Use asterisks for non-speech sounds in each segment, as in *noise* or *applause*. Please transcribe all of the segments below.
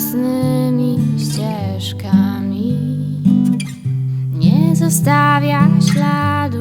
własnymi ścieżkami. Nie zostawia śladu.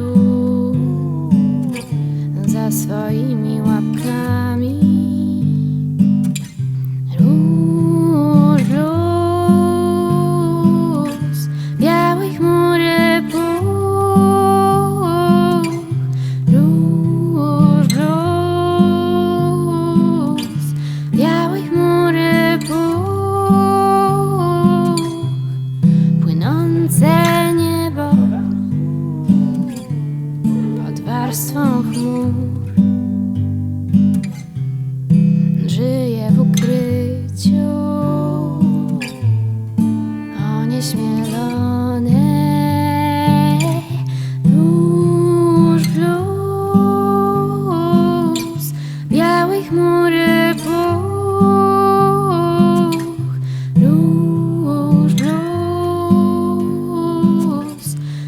Białej chmury puch róż blues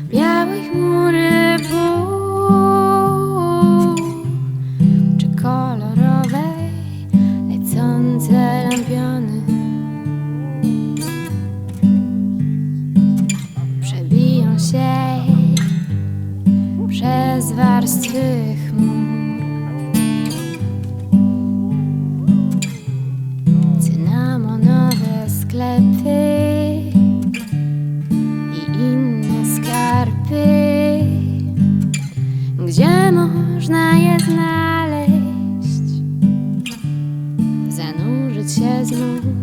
białej chmury puch czy kolorowej lecące lampiony. Przebiją się przez warstwy można je znaleźć, zanurzyć się znów.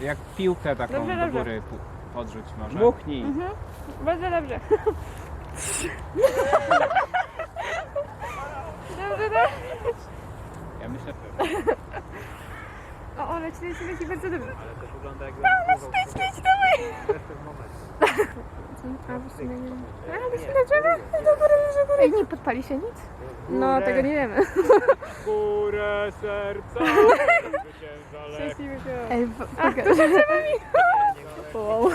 Jak piłkę taką Dobrze, do dobrze. góry pu- podrzuć może. Dmuchnij. Bardzo dobrze. dobrze, dobrze. Ja myślę, O, o, leci, leci, leci, bardzo dobrze. ale to wygląda jakby... Leć, leć, dawaj. A, w sumie nie. A, leci na drzewo? Do góry, do góry. Ej, nie podpali się nic? No, tego nie wiemy. Górę serca. *laughs* Szczęśliwy go. Ej, pokaż. *laughs* Wow.